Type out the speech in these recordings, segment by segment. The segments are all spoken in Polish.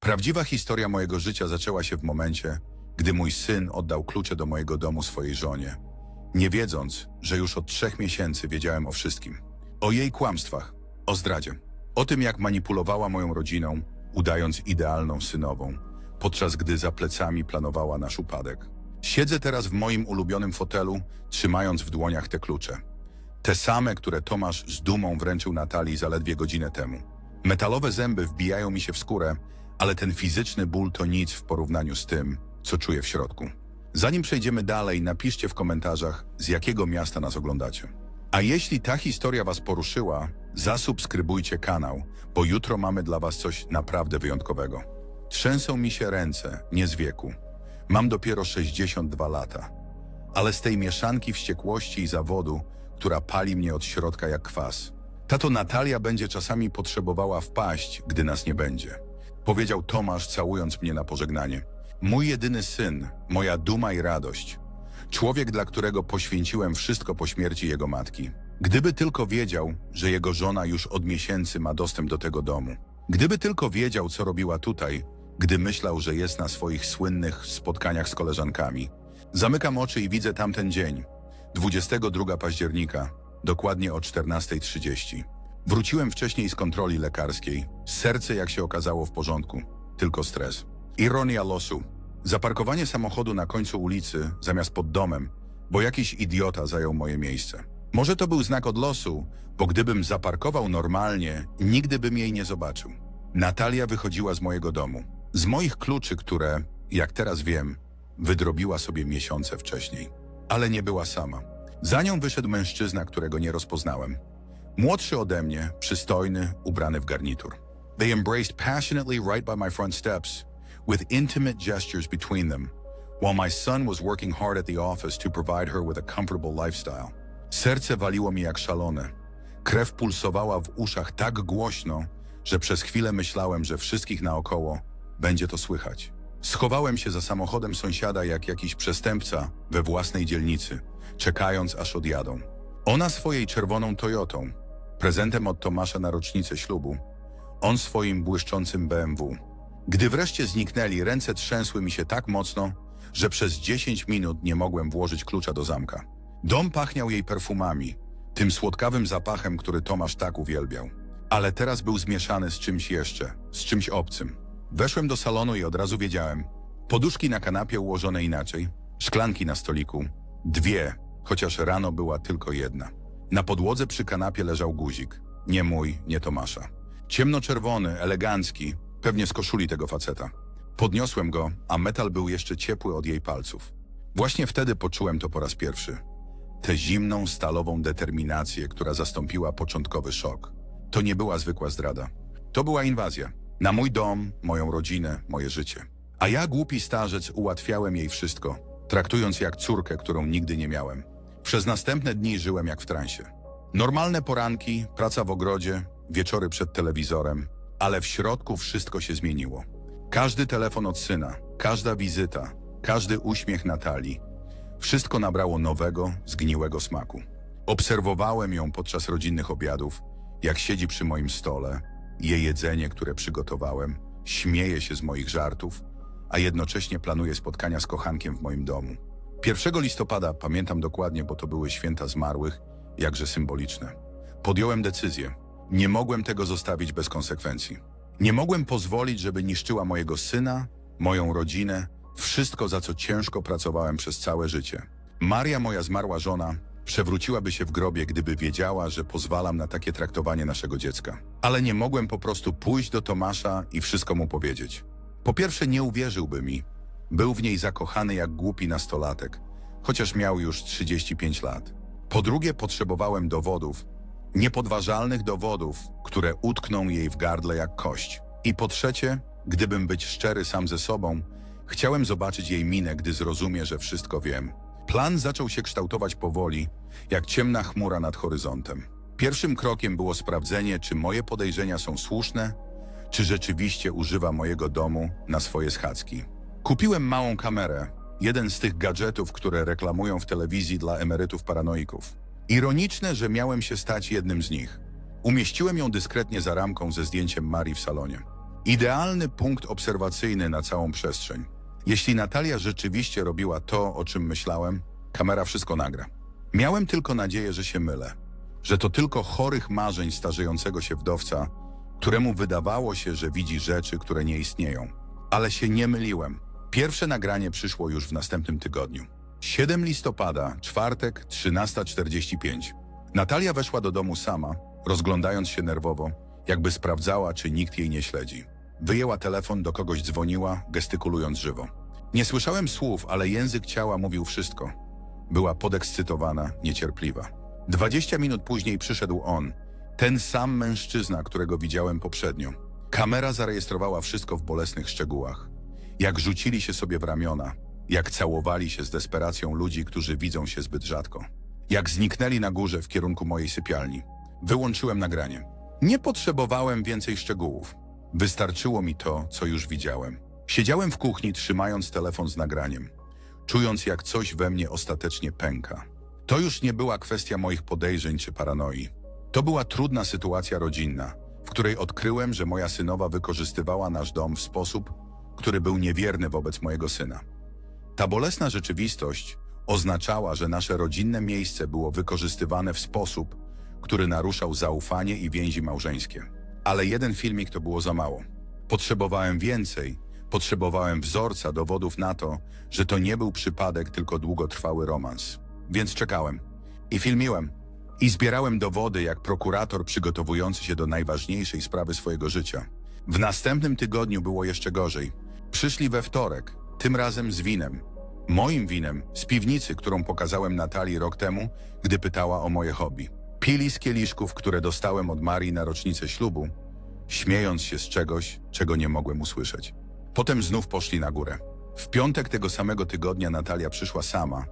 Prawdziwa historia mojego życia zaczęła się w momencie, gdy mój syn oddał klucze do mojego domu swojej żonie, nie wiedząc, że już od trzech miesięcy wiedziałem o wszystkim. O jej kłamstwach, o zdradzie, o tym jak manipulowała moją rodziną, udając idealną synową, podczas gdy za plecami planowała nasz upadek. Siedzę teraz w moim ulubionym fotelu, trzymając w dłoniach te klucze. Te same, które Tomasz z dumą wręczył Natalii zaledwie godzinę temu. Metalowe zęby wbijają mi się w skórę, ale ten fizyczny ból to nic w porównaniu z tym, co czuję w środku. Zanim przejdziemy dalej, napiszcie w komentarzach, z jakiego miasta nas oglądacie. A jeśli ta historia Was poruszyła, zasubskrybujcie kanał, bo jutro mamy dla Was coś naprawdę wyjątkowego. Trzęsą mi się ręce, nie z wieku. Mam dopiero 62 lata. Ale z tej mieszanki wściekłości i zawodu, która pali mnie od środka jak kwas. Tato Natalia będzie czasami potrzebowała wpaść, gdy nas nie będzie. Powiedział Tomasz, całując mnie na pożegnanie. Mój jedyny syn, moja duma i radość. Człowiek, dla którego poświęciłem wszystko po śmierci jego matki. Gdyby tylko wiedział, że jego żona już od miesięcy ma dostęp do tego domu. Gdyby tylko wiedział, co robiła tutaj, gdy myślał, że jest na swoich słynnych spotkaniach z koleżankami. Zamykam oczy i widzę tamten dzień, 22 października, dokładnie o 14.30. Wróciłem wcześniej z kontroli lekarskiej. Serce, jak się okazało, w porządku. Tylko stres. Ironia losu. Zaparkowanie samochodu na końcu ulicy, zamiast pod domem, bo jakiś idiota zajął moje miejsce. Może to był znak od losu, bo gdybym zaparkował normalnie, nigdy bym jej nie zobaczył. Natalia wychodziła z mojego domu. Z moich kluczy, które, jak teraz wiem, wydrobiła sobie miesiące wcześniej. Ale nie była sama. Za nią wyszedł mężczyzna, którego nie rozpoznałem. Młodszy ode mnie, przystojny, ubrany w garnitur. They embraced passionately right by my front steps, with intimate gestures between them, while my son was working hard at the office to provide her with a comfortable lifestyle. Serce waliło mi jak szalone. Krew pulsowała w uszach tak głośno, że przez chwilę myślałem, że wszystkich naokoło będzie to słychać. Schowałem się za samochodem sąsiada jak jakiś przestępca we własnej dzielnicy, czekając aż odjadą. Ona swojej czerwoną Toyotą, prezentem od Tomasza na rocznicę ślubu, on swoim błyszczącym BMW. Gdy wreszcie zniknęli, ręce trzęsły mi się tak mocno, że przez 10 minut nie mogłem włożyć klucza do zamka. Dom pachniał jej perfumami, tym słodkawym zapachem, który Tomasz tak uwielbiał. Ale teraz był zmieszany z czymś jeszcze, z czymś obcym. Weszłem do salonu i od razu wiedziałem. Poduszki na kanapie ułożone inaczej, szklanki na stoliku, dwie, chociaż rano była tylko jedna. Na podłodze przy kanapie leżał guzik. Nie mój, nie Tomasza. Ciemnoczerwony, elegancki, pewnie z koszuli tego faceta. Podniosłem go, a metal był jeszcze ciepły od jej palców. Właśnie wtedy poczułem to po raz pierwszy. Tę zimną, stalową determinację, która zastąpiła początkowy szok. To nie była zwykła zdrada. To była inwazja. Na mój dom, moją rodzinę, moje życie. A ja, głupi starzec, ułatwiałem jej wszystko, traktując jak córkę, którą nigdy nie miałem. Przez następne dni żyłem jak w transie. Normalne poranki, praca w ogrodzie, wieczory przed telewizorem, ale w środku wszystko się zmieniło. Każdy telefon od syna, każda wizyta, każdy uśmiech Natalii, wszystko nabrało nowego, zgniłego smaku. Obserwowałem ją podczas rodzinnych obiadów, jak siedzi przy moim stole, je jedzenie, które przygotowałem, śmieje się z moich żartów, a jednocześnie planuje spotkania z kochankiem w moim domu. 1 listopada pamiętam dokładnie, bo to były święta zmarłych, jakże symboliczne. Podjąłem decyzję. Nie mogłem tego zostawić bez konsekwencji. Nie mogłem pozwolić, żeby niszczyła mojego syna, moją rodzinę, wszystko, za co ciężko pracowałem przez całe życie. Maria, moja zmarła żona, przewróciłaby się w grobie, gdyby wiedziała, że pozwalam na takie traktowanie naszego dziecka. Ale nie mogłem po prostu pójść do Tomasza i wszystko mu powiedzieć. Po pierwsze, nie uwierzyłby mi. Był w niej zakochany jak głupi nastolatek, chociaż miał już 35 lat. Po drugie, potrzebowałem dowodów, niepodważalnych dowodów, które utkną jej w gardle jak kość. I po trzecie, gdybym być szczery sam ze sobą, chciałem zobaczyć jej minę, gdy zrozumie, że wszystko wiem. Plan zaczął się kształtować powoli, jak ciemna chmura nad horyzontem. Pierwszym krokiem było sprawdzenie, czy moje podejrzenia są słuszne, czy rzeczywiście używa mojego domu na swoje schadzki. Kupiłem małą kamerę, jeden z tych gadżetów, które reklamują w telewizji dla emerytów paranoików. Ironiczne, że miałem się stać jednym z nich. Umieściłem ją dyskretnie za ramką ze zdjęciem Marii w salonie. Idealny punkt obserwacyjny na całą przestrzeń. Jeśli Natalia rzeczywiście robiła to, o czym myślałem, kamera wszystko nagra. Miałem tylko nadzieję, że się mylę, że to tylko chorych marzeń starzejącego się wdowca, któremu wydawało się, że widzi rzeczy, które nie istnieją. Ale się nie myliłem. Pierwsze nagranie przyszło już w następnym tygodniu. 7 listopada, czwartek, 13.45. Natalia weszła do domu sama, rozglądając się nerwowo, jakby sprawdzała, czy nikt jej nie śledzi. Wyjęła telefon, do kogoś dzwoniła, gestykulując żywo. Nie słyszałem słów, ale język ciała mówił wszystko. Była podekscytowana, niecierpliwa. Dwadzieścia minut później przyszedł on, ten sam mężczyzna, którego widziałem poprzednio. Kamera zarejestrowała wszystko w bolesnych szczegółach. Jak rzucili się sobie w ramiona, jak całowali się z desperacją ludzi, którzy widzą się zbyt rzadko. Jak zniknęli na górze w kierunku mojej sypialni. Wyłączyłem nagranie. Nie potrzebowałem więcej szczegółów. Wystarczyło mi to, co już widziałem. Siedziałem w kuchni, trzymając telefon z nagraniem, czując jak coś we mnie ostatecznie pęka. To już nie była kwestia moich podejrzeń czy paranoi. To była trudna sytuacja rodzinna, w której odkryłem, że moja synowa wykorzystywała nasz dom w sposób, który był niewierny wobec mojego syna. Ta bolesna rzeczywistość oznaczała, że nasze rodzinne miejsce było wykorzystywane w sposób, który naruszał zaufanie i więzi małżeńskie. Ale jeden filmik to było za mało. Potrzebowałem więcej, potrzebowałem wzorca dowodów na to, że to nie był przypadek, tylko długotrwały romans. Więc czekałem. I filmiłem. I zbierałem dowody jak prokurator przygotowujący się do najważniejszej sprawy swojego życia. W następnym tygodniu było jeszcze gorzej. Przyszli we wtorek, tym razem z winem. Moim winem, z piwnicy, którą pokazałem Natalii rok temu, gdy pytała o moje hobby. Pili z kieliszków, które dostałem od Marii na rocznicę ślubu, śmiejąc się z czegoś, czego nie mogłem usłyszeć. Potem znów poszli na górę. W piątek tego samego tygodnia Natalia przyszła sama,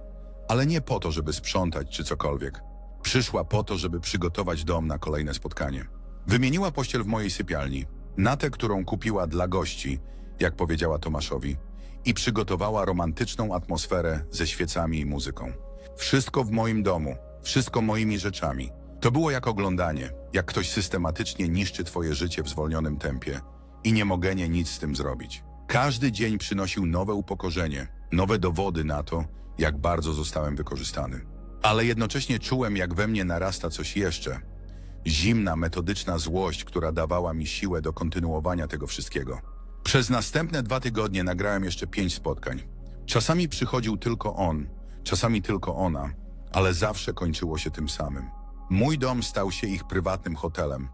ale nie po to, żeby sprzątać czy cokolwiek. Przyszła po to, żeby przygotować dom na kolejne spotkanie. Wymieniła pościel w mojej sypialni, na tę, którą kupiła dla gości, jak powiedziała Tomaszowi, i przygotowała romantyczną atmosferę ze świecami i muzyką. Wszystko w moim domu, wszystko moimi rzeczami. To było jak oglądanie, jak ktoś systematycznie niszczy twoje życie w zwolnionym tempie i nie mogę nie nic z tym zrobić. Każdy dzień przynosił nowe upokorzenie, nowe dowody na to, jak bardzo zostałem wykorzystany. Ale jednocześnie czułem, jak we mnie narasta coś jeszcze. Zimna, metodyczna złość, która dawała mi siłę do kontynuowania tego wszystkiego. Przez następne dwa tygodnie nagrałem jeszcze pięć spotkań. Czasami przychodził tylko on, czasami tylko ona, ale zawsze kończyło się tym samym. Mój dom stał się ich prywatnym hotelem,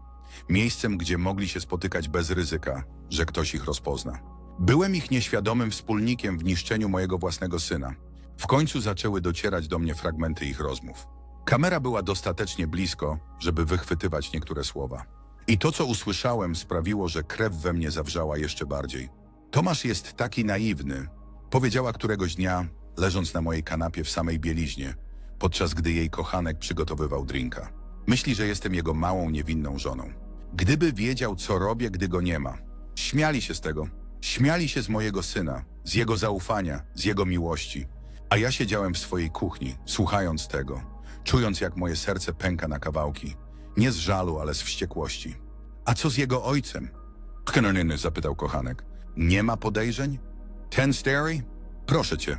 miejscem, gdzie mogli się spotykać bez ryzyka, że ktoś ich rozpozna. Byłem ich nieświadomym wspólnikiem w niszczeniu mojego własnego syna. W końcu zaczęły docierać do mnie fragmenty ich rozmów. Kamera była dostatecznie blisko, żeby wychwytywać niektóre słowa. I to, co usłyszałem, sprawiło, że krew we mnie zawrzała jeszcze bardziej. Tomasz jest taki naiwny, powiedziała któregoś dnia, leżąc na mojej kanapie w samej bieliźnie, podczas gdy jej kochanek przygotowywał drinka. Myśli, że jestem jego małą, niewinną żoną. Gdyby wiedział, co robię, gdy go nie ma. Śmiali się z tego. Śmiali się z mojego syna, z jego zaufania, z jego miłości. A ja siedziałem w swojej kuchni, słuchając tego, czując, jak moje serce pęka na kawałki. Nie z żalu, ale z wściekłości. A co z jego ojcem? Knonyny, zapytał kochanek. Nie ma podejrzeń? Ten Stary? Proszę cię.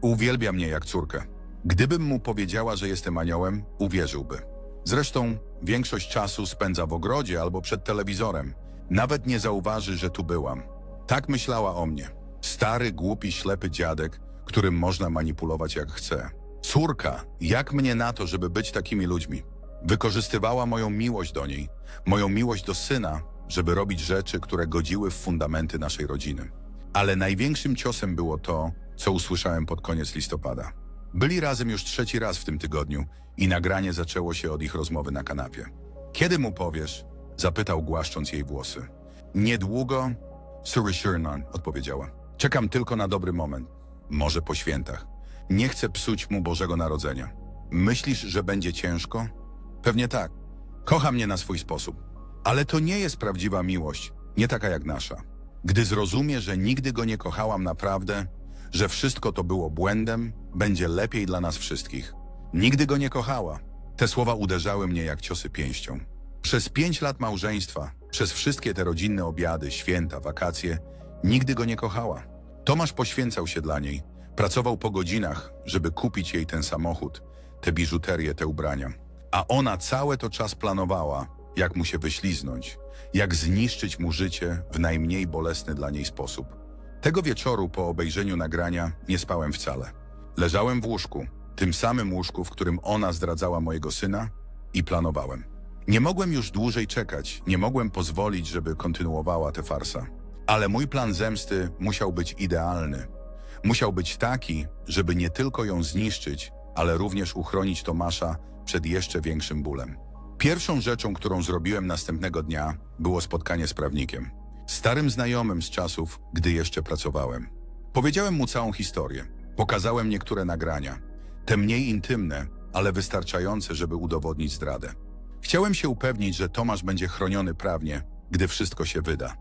Uwielbia mnie jak córkę. Gdybym mu powiedziała, że jestem aniołem, uwierzyłby. Zresztą większość czasu spędza w ogrodzie albo przed telewizorem. Nawet nie zauważy, że tu byłam. Tak myślała o mnie. Stary, głupi, ślepy dziadek, którym można manipulować jak chce. Córka, jak mnie na to, żeby być takimi ludźmi? Wykorzystywała moją miłość do niej, moją miłość do syna, żeby robić rzeczy, które godziły w fundamenty naszej rodziny. Ale największym ciosem było to, co usłyszałem pod koniec listopada. Byli razem już trzeci raz w tym tygodniu i nagranie zaczęło się od ich rozmowy na kanapie. Kiedy mu powiesz? Zapytał, głaszcząc jej włosy. Niedługo, Suri Shurnan, odpowiedziała. Czekam tylko na dobry moment. Może po świętach. Nie chcę psuć mu Bożego Narodzenia. Myślisz, że będzie ciężko? Pewnie tak. Kocha mnie na swój sposób. Ale to nie jest prawdziwa miłość, nie taka jak nasza. Gdy zrozumie, że nigdy go nie kochałam naprawdę, że wszystko to było błędem, będzie lepiej dla nas wszystkich. Nigdy go nie kochała. Te słowa uderzały mnie jak ciosy pięścią. Przez pięć lat małżeństwa, przez wszystkie te rodzinne obiady, święta, wakacje, nigdy go nie kochała. Tomasz poświęcał się dla niej, pracował po godzinach, żeby kupić jej ten samochód, te biżuterię, te ubrania. A ona całe to czas planowała, jak mu się wyśliznąć, jak zniszczyć mu życie w najmniej bolesny dla niej sposób. Tego wieczoru po obejrzeniu nagrania nie spałem wcale. Leżałem w łóżku, tym samym łóżku, w którym ona zdradzała mojego syna i planowałem. Nie mogłem już dłużej czekać, nie mogłem pozwolić, żeby kontynuowała tę farsa. Ale mój plan zemsty musiał być idealny. Musiał być taki, żeby nie tylko ją zniszczyć, ale również uchronić Tomasza przed jeszcze większym bólem. Pierwszą rzeczą, którą zrobiłem następnego dnia, było spotkanie z prawnikiem. Starym znajomym z czasów, gdy jeszcze pracowałem. Powiedziałem mu całą historię. Pokazałem niektóre nagrania. Te mniej intymne, ale wystarczające, żeby udowodnić zdradę. Chciałem się upewnić, że Tomasz będzie chroniony prawnie, gdy wszystko się wyda.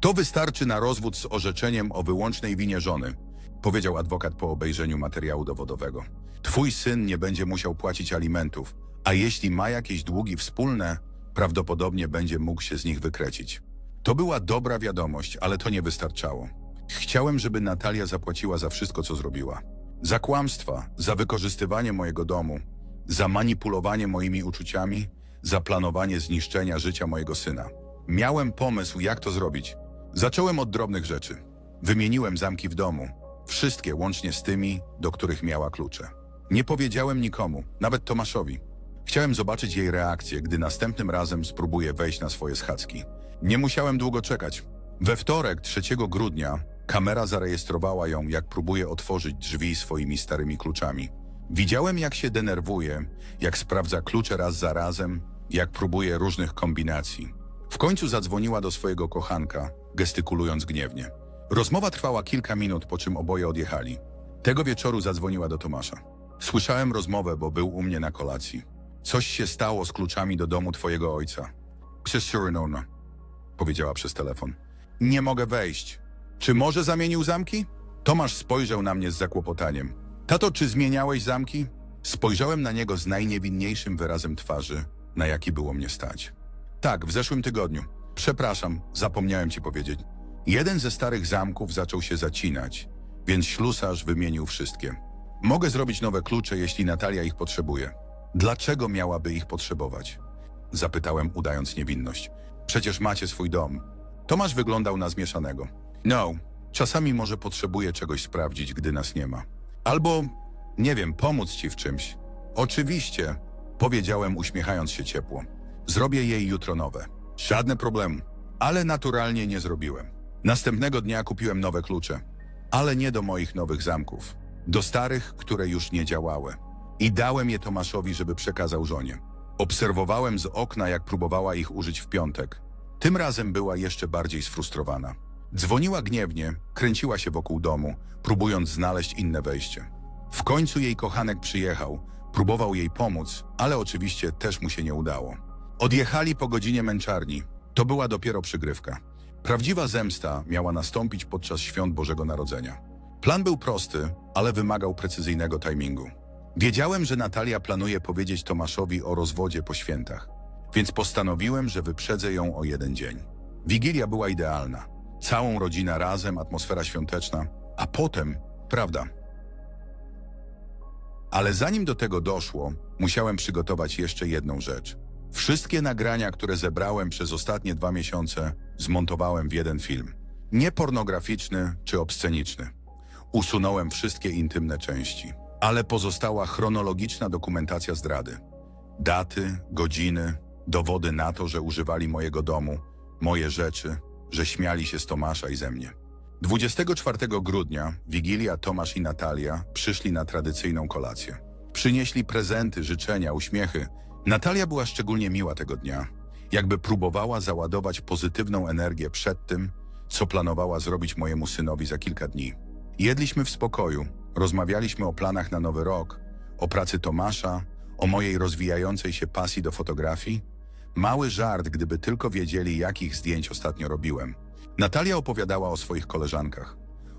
To wystarczy na rozwód z orzeczeniem o wyłącznej winie żony, powiedział adwokat po obejrzeniu materiału dowodowego. Twój syn nie będzie musiał płacić alimentów, a jeśli ma jakieś długi wspólne, prawdopodobnie będzie mógł się z nich wykręcić. To była dobra wiadomość, ale to nie wystarczało. Chciałem, żeby Natalia zapłaciła za wszystko, co zrobiła. Za kłamstwa, za wykorzystywanie mojego domu, za manipulowanie moimi uczuciami, za planowanie zniszczenia życia mojego syna. Miałem pomysł, jak to zrobić. Zacząłem od drobnych rzeczy. Wymieniłem zamki w domu, wszystkie łącznie z tymi, do których miała klucze. Nie powiedziałem nikomu, nawet Tomaszowi. Chciałem zobaczyć jej reakcję, gdy następnym razem spróbuje wejść na swoje schadzki. Nie musiałem długo czekać. We wtorek, 3 grudnia, kamera zarejestrowała ją, jak próbuje otworzyć drzwi swoimi starymi kluczami. Widziałem, jak się denerwuje, jak sprawdza klucze raz za razem, jak próbuje różnych kombinacji. W końcu zadzwoniła do swojego kochanka, gestykulując gniewnie. Rozmowa trwała kilka minut, po czym oboje odjechali. Tego wieczoru zadzwoniła do Tomasza. Słyszałem rozmowę, bo był u mnie na kolacji. Coś się stało z kluczami do domu twojego ojca. Krzeszczurynona, powiedziała przez telefon. Nie mogę wejść. Czy może zamienił zamki? Tomasz spojrzał na mnie z zakłopotaniem. Tato, czy zmieniałeś zamki? Spojrzałem na niego z najniewinniejszym wyrazem twarzy, na jaki było mnie stać. Tak, w zeszłym tygodniu. Przepraszam, zapomniałem ci powiedzieć. Jeden ze starych zamków zaczął się zacinać, więc ślusarz wymienił wszystkie. Mogę zrobić nowe klucze, jeśli Natalia ich potrzebuje. Dlaczego miałaby ich potrzebować? Zapytałem, udając niewinność. Przecież macie swój dom. Tomasz wyglądał na zmieszanego. No, czasami może potrzebuje czegoś sprawdzić, gdy nas nie ma. Albo, nie wiem, pomóc ci w czymś. Oczywiście, powiedziałem, uśmiechając się ciepło. Zrobię jej jutro nowe. Żadne problemu. Ale naturalnie nie zrobiłem. Następnego dnia kupiłem nowe klucze. Ale nie do moich nowych zamków. Do starych, które już nie działały. I dałem je Tomaszowi, żeby przekazał żonie. Obserwowałem z okna, jak próbowała ich użyć w piątek. Tym razem była jeszcze bardziej sfrustrowana. Dzwoniła gniewnie, kręciła się wokół domu, próbując znaleźć inne wejście. W końcu jej kochanek przyjechał, próbował jej pomóc, ale oczywiście też mu się nie udało. Odjechali po godzinie męczarni. To była dopiero przygrywka. Prawdziwa zemsta miała nastąpić podczas świąt Bożego Narodzenia. Plan był prosty, ale wymagał precyzyjnego timingu. Wiedziałem, że Natalia planuje powiedzieć Tomaszowi o rozwodzie po świętach, więc postanowiłem, że wyprzedzę ją o jeden dzień. Wigilia była idealna. Całą rodzina razem, atmosfera świąteczna, a potem, prawda. Ale zanim do tego doszło, musiałem przygotować jeszcze jedną rzecz. Wszystkie nagrania, które zebrałem przez ostatnie dwa miesiące, zmontowałem w jeden film. Nie pornograficzny czy obsceniczny. Usunąłem wszystkie intymne części, ale pozostała chronologiczna dokumentacja zdrady. Daty, godziny, dowody na to, że używali mojego domu, moje rzeczy, że śmiali się z Tomasza i ze mnie. 24 grudnia Wigilia, Tomasz i Natalia przyszli na tradycyjną kolację. Przynieśli prezenty, życzenia, uśmiechy. Natalia była szczególnie miła tego dnia, jakby próbowała załadować pozytywną energię przed tym, co planowała zrobić mojemu synowi za kilka dni. Jedliśmy w spokoju, rozmawialiśmy o planach na nowy rok, o pracy Tomasza, o mojej rozwijającej się pasji do fotografii. Mały żart, gdyby tylko wiedzieli, jakich zdjęć ostatnio robiłem. Natalia opowiadała o swoich koleżankach,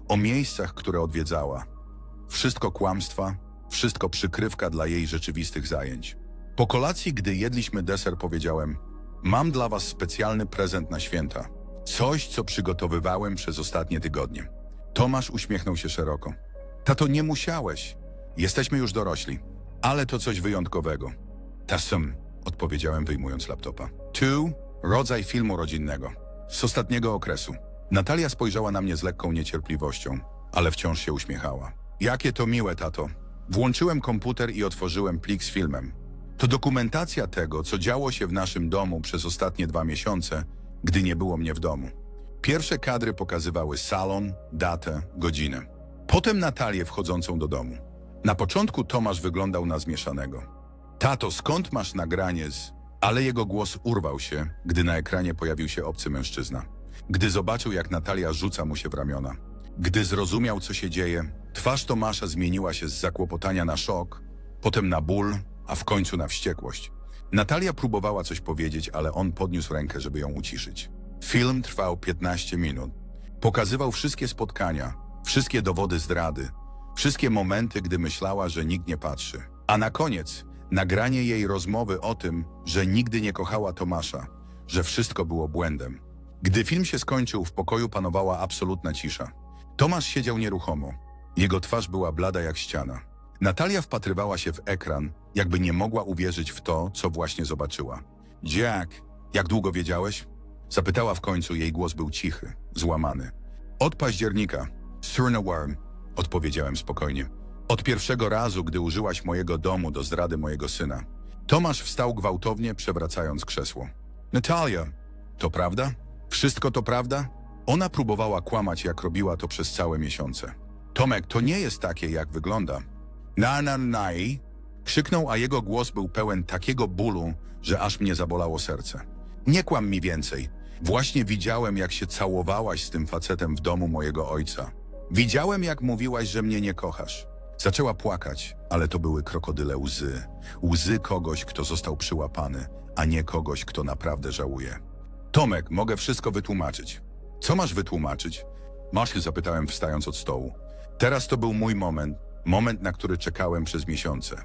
o miejscach, które odwiedzała. Wszystko kłamstwa, wszystko przykrywka dla jej rzeczywistych zajęć. Po kolacji, gdy jedliśmy deser, powiedziałem: mam dla was specjalny prezent na święta. Coś, co przygotowywałem przez ostatnie tygodnie. Tomasz uśmiechnął się szeroko. Tato, nie musiałeś. Jesteśmy już dorośli. Ale to coś wyjątkowego. Tasem, odpowiedziałem wyjmując laptopa. Tu, rodzaj filmu rodzinnego. Z ostatniego okresu. Natalia spojrzała na mnie z lekką niecierpliwością, ale wciąż się uśmiechała. Jakie to miłe, tato. Włączyłem komputer i otworzyłem plik z filmem. To dokumentacja tego, co działo się w naszym domu przez ostatnie dwa miesiące, gdy nie było mnie w domu. Pierwsze kadry pokazywały salon, datę, godzinę. Potem Natalię wchodzącą do domu. Na początku Tomasz wyglądał na zmieszanego. Tato, skąd masz nagranie z... Ale jego głos urwał się, gdy na ekranie pojawił się obcy mężczyzna. Gdy zobaczył, jak Natalia rzuca mu się w ramiona. Gdy zrozumiał, co się dzieje, twarz Tomasza zmieniła się z zakłopotania na szok, potem na ból, a w końcu na wściekłość. Natalia próbowała coś powiedzieć, ale on podniósł rękę, żeby ją uciszyć. Film trwał 15 minut. Pokazywał wszystkie spotkania, wszystkie dowody zdrady, wszystkie momenty, gdy myślała, że nikt nie patrzy. A na koniec nagranie jej rozmowy o tym, że nigdy nie kochała Tomasza, że wszystko było błędem. Gdy film się skończył, w pokoju panowała absolutna cisza. Tomasz siedział nieruchomo. Jego twarz była blada jak ściana. Natalia wpatrywała się w ekran, jakby nie mogła uwierzyć w to, co właśnie zobaczyła. Jack, jak długo wiedziałeś? Zapytała w końcu, jej głos był cichy, złamany. Od października. Surnawarm, odpowiedziałem spokojnie. Od pierwszego razu, gdy użyłaś mojego domu do zdrady mojego syna. Tomasz wstał gwałtownie, przewracając krzesło. Natalia, to prawda? Wszystko to prawda? Ona próbowała kłamać, jak robiła to przez całe miesiące. Tomek, to nie jest takie, jak wygląda. Na na nai, krzyknął, a jego głos był pełen takiego bólu, że aż mnie zabolało serce. Nie kłam mi więcej. Właśnie widziałem, jak się całowałaś z tym facetem w domu mojego ojca. Widziałem, jak mówiłaś, że mnie nie kochasz. Zaczęła płakać, ale to były krokodyle łzy. Łzy kogoś, kto został przyłapany, a nie kogoś, kto naprawdę żałuje. Tomek, mogę wszystko wytłumaczyć. Co masz wytłumaczyć? Masz, zapytałem, wstając od stołu. Teraz to był mój moment, moment, na który czekałem przez miesiące.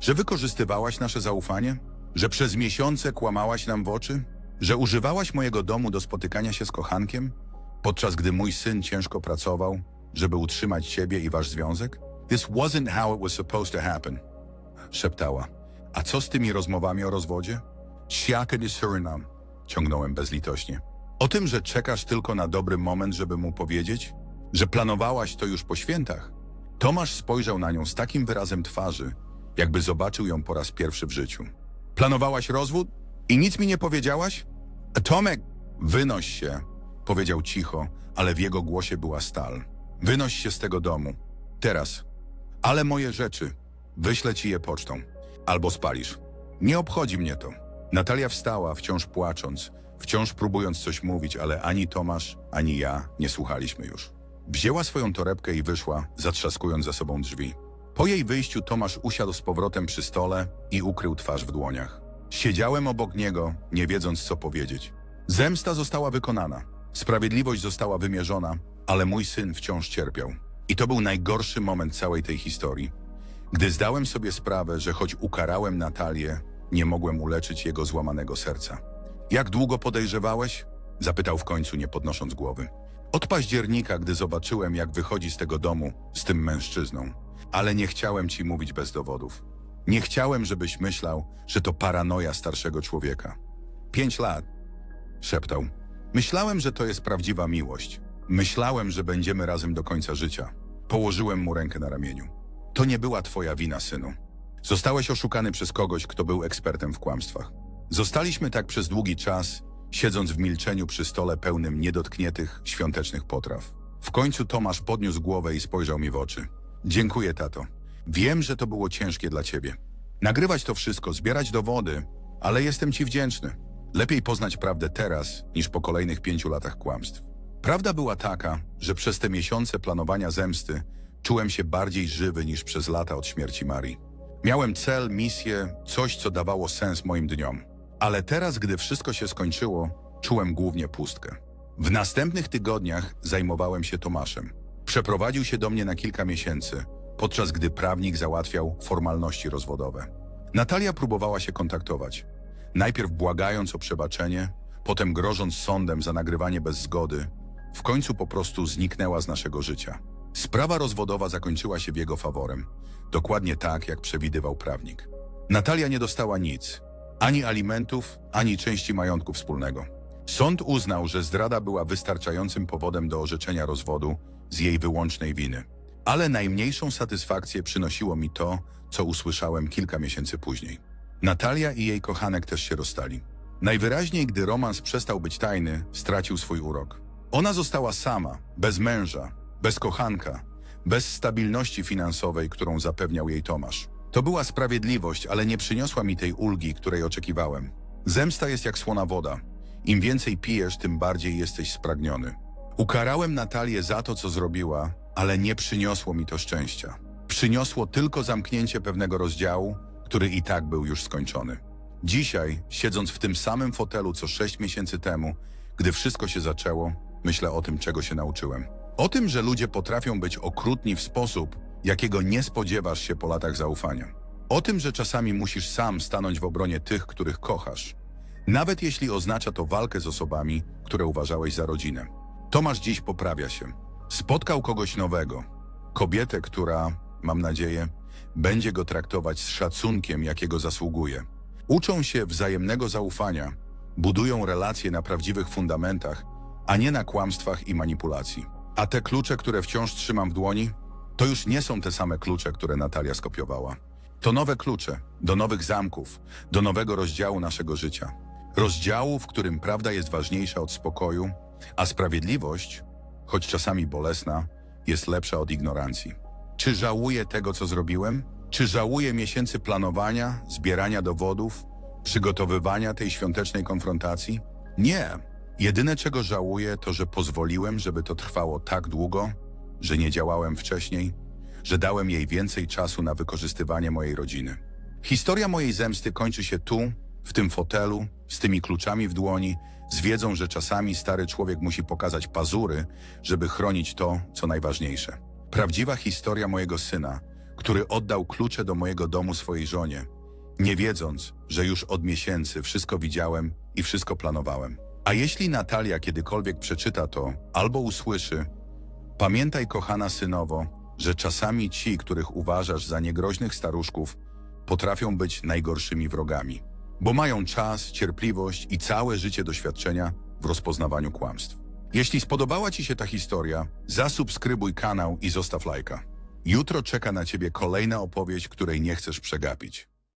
Że wykorzystywałaś nasze zaufanie? Że przez miesiące kłamałaś nam w oczy? Że używałaś mojego domu do spotykania się z kochankiem? Podczas gdy mój syn ciężko pracował, żeby utrzymać ciebie i wasz związek? This wasn't how it was supposed to happen. Szeptała. A co z tymi rozmowami o rozwodzie? Siaka de Surinam. Ciągnąłem bezlitośnie. O tym, że czekasz tylko na dobry moment, żeby mu powiedzieć? Że planowałaś to już po świętach? Tomasz spojrzał na nią z takim wyrazem twarzy, jakby zobaczył ją po raz pierwszy w życiu. Planowałaś rozwód i nic mi nie powiedziałaś? Tomek, wynoś się, powiedział cicho, ale w jego głosie była stal. Wynoś się z tego domu. Teraz. Ale moje rzeczy. Wyślę ci je pocztą. Albo spalisz. Nie obchodzi mnie to. Natalia wstała, wciąż płacząc, wciąż próbując coś mówić, ale ani Tomasz, ani ja nie słuchaliśmy już. Wzięła swoją torebkę i wyszła, zatrzaskując za sobą drzwi. Po jej wyjściu Tomasz usiadł z powrotem przy stole i ukrył twarz w dłoniach. Siedziałem obok niego, nie wiedząc co powiedzieć. Zemsta została wykonana. Sprawiedliwość została wymierzona, ale mój syn wciąż cierpiał. I to był najgorszy moment całej tej historii. Gdy zdałem sobie sprawę, że choć ukarałem Natalię, nie mogłem uleczyć jego złamanego serca. Jak długo podejrzewałeś? Zapytał w końcu, nie podnosząc głowy. Od października, gdy zobaczyłem, jak wychodzi z tego domu z tym mężczyzną. Ale nie chciałem ci mówić bez dowodów. Nie chciałem, żebyś myślał, że to paranoja starszego człowieka. Pięć lat, szeptał. Myślałem, że to jest prawdziwa miłość. Myślałem, że będziemy razem do końca życia. Położyłem mu rękę na ramieniu. To nie była twoja wina, synu. Zostałeś oszukany przez kogoś, kto był ekspertem w kłamstwach. Zostaliśmy tak przez długi czas, siedząc w milczeniu przy stole pełnym niedotkniętych, świątecznych potraw. W końcu Tomasz podniósł głowę i spojrzał mi w oczy. Dziękuję, tato. Wiem, że to było ciężkie dla ciebie. Nagrywać to wszystko, zbierać dowody, ale jestem ci wdzięczny. Lepiej poznać prawdę teraz, niż po kolejnych pięciu latach kłamstw. Prawda była taka, że przez te miesiące planowania zemsty czułem się bardziej żywy niż przez lata od śmierci Marii. Miałem cel, misję, coś, co dawało sens moim dniom. Ale teraz, gdy wszystko się skończyło, czułem głównie pustkę. W następnych tygodniach zajmowałem się Tomaszem. Przeprowadził się do mnie na kilka miesięcy, podczas gdy prawnik załatwiał formalności rozwodowe. Natalia próbowała się kontaktować. Najpierw błagając o przebaczenie, potem grożąc sądem za nagrywanie bez zgody, w końcu po prostu zniknęła z naszego życia. Sprawa rozwodowa zakończyła się w jego faworem, dokładnie tak, jak przewidywał prawnik. Natalia nie dostała nic, ani alimentów, ani części majątku wspólnego. Sąd uznał, że zdrada była wystarczającym powodem do orzeczenia rozwodu z jej wyłącznej winy. Ale najmniejszą satysfakcję przynosiło mi to, co usłyszałem kilka miesięcy później. Natalia i jej kochanek też się rozstali. Najwyraźniej, gdy romans przestał być tajny, stracił swój urok. Ona została sama, bez męża, bez kochanka, bez stabilności finansowej, którą zapewniał jej Tomasz. To była sprawiedliwość, ale nie przyniosła mi tej ulgi, której oczekiwałem. Zemsta jest jak słona woda. Im więcej pijesz, tym bardziej jesteś spragniony. Ukarałem Natalię za to, co zrobiła, ale nie przyniosło mi to szczęścia. Przyniosło tylko zamknięcie pewnego rozdziału, który i tak był już skończony. Dzisiaj, siedząc w tym samym fotelu co sześć miesięcy temu, gdy wszystko się zaczęło, myślę o tym, czego się nauczyłem. O tym, że ludzie potrafią być okrutni w sposób, jakiego nie spodziewasz się po latach zaufania. O tym, że czasami musisz sam stanąć w obronie tych, których kochasz. Nawet jeśli oznacza to walkę z osobami, które uważałeś za rodzinę. Tomasz dziś poprawia się. Spotkał kogoś nowego. Kobietę, która, mam nadzieję, będzie go traktować z szacunkiem, jakiego zasługuje. Uczą się wzajemnego zaufania, budują relacje na prawdziwych fundamentach, a nie na kłamstwach i manipulacji. A te klucze, które wciąż trzymam w dłoni, to już nie są te same klucze, które Natalia skopiowała. To nowe klucze do nowych zamków, do nowego rozdziału naszego życia. Rozdziału, w którym prawda jest ważniejsza od spokoju, a sprawiedliwość, choć czasami bolesna, jest lepsza od ignorancji. Czy żałuję tego, co zrobiłem? Czy żałuję miesięcy planowania, zbierania dowodów, przygotowywania tej świątecznej konfrontacji? Nie. Jedyne, czego żałuję, to, że pozwoliłem, żeby to trwało tak długo, że nie działałem wcześniej, że dałem jej więcej czasu na wykorzystywanie mojej rodziny. Historia mojej zemsty kończy się tu, w tym fotelu, z tymi kluczami w dłoni, z wiedzą, że czasami stary człowiek musi pokazać pazury, żeby chronić to, co najważniejsze. Prawdziwa historia mojego syna, który oddał klucze do mojego domu swojej żonie, nie wiedząc, że już od miesięcy wszystko widziałem i wszystko planowałem. A jeśli Natalia kiedykolwiek przeczyta to albo usłyszy, pamiętaj, kochana synowo, że czasami ci, których uważasz za niegroźnych staruszków, potrafią być najgorszymi wrogami, bo mają czas, cierpliwość i całe życie doświadczenia w rozpoznawaniu kłamstw. Jeśli spodobała Ci się ta historia, zasubskrybuj kanał i zostaw lajka. Jutro czeka na Ciebie kolejna opowieść, której nie chcesz przegapić.